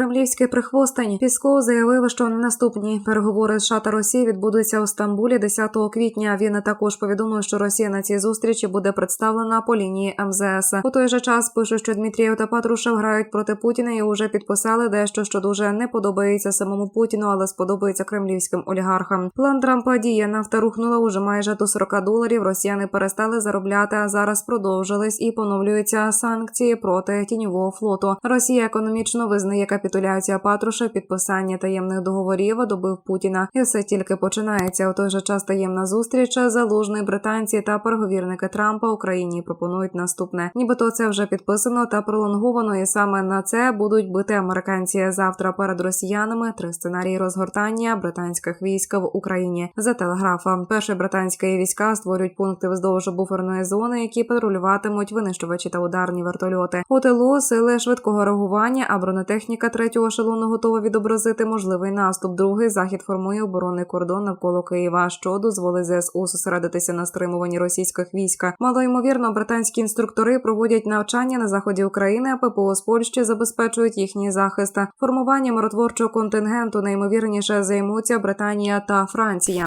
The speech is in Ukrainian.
кремлівський прихвостень. Пісков заявив, що наступні переговори США та Росії відбудуться у Стамбулі 10 квітня. Він також повідомив, що Росія на цій зустрічі буде представлена по лінії МЗС. У той же час пише, що Дмитрієв та Патрушев грають проти Путіна і вже підписали дещо, що дуже не подобається самому Путіну, але сподобається кремлівським олігархам. План Трампа діє нафта рухнула уже майже до 40 доларів. Росіяни перестали заробляти, а зараз продовжились і поновлюються санкції проти тіньового флоту. Росія економічно визнає капітуляція Патруша, підписання таємних договорів добив Путіна. І все тільки починається. У той же час таємна зустріч залужний британці та переговірники Трампа Україні пропонують наступне. Нібито це вже підписано та пролонговано, і саме на це будуть бити американці завтра перед росіянами. Три сценарії розгортання британських військ в Україні за телеграфа. Перші британські війська створюють пункти вздовж буферної зони, які патрулюватимуть винищувачі та ударні вертольоти. У тилу сили швидкого реагування, а бронетехніка третього ешелону готова відобразити можливий наступ. Другий захід формує оборонний кордон навколо Києва, що дозволить ЗСУ зосередитися на стримуванні російських військ. Малоймовірно, британські інструктори проводять навчання на заході України, а ППО з Польщі забезпечують їхній захист. Формування миротворчого контингенту найімовірніше займуться Британія та Франція.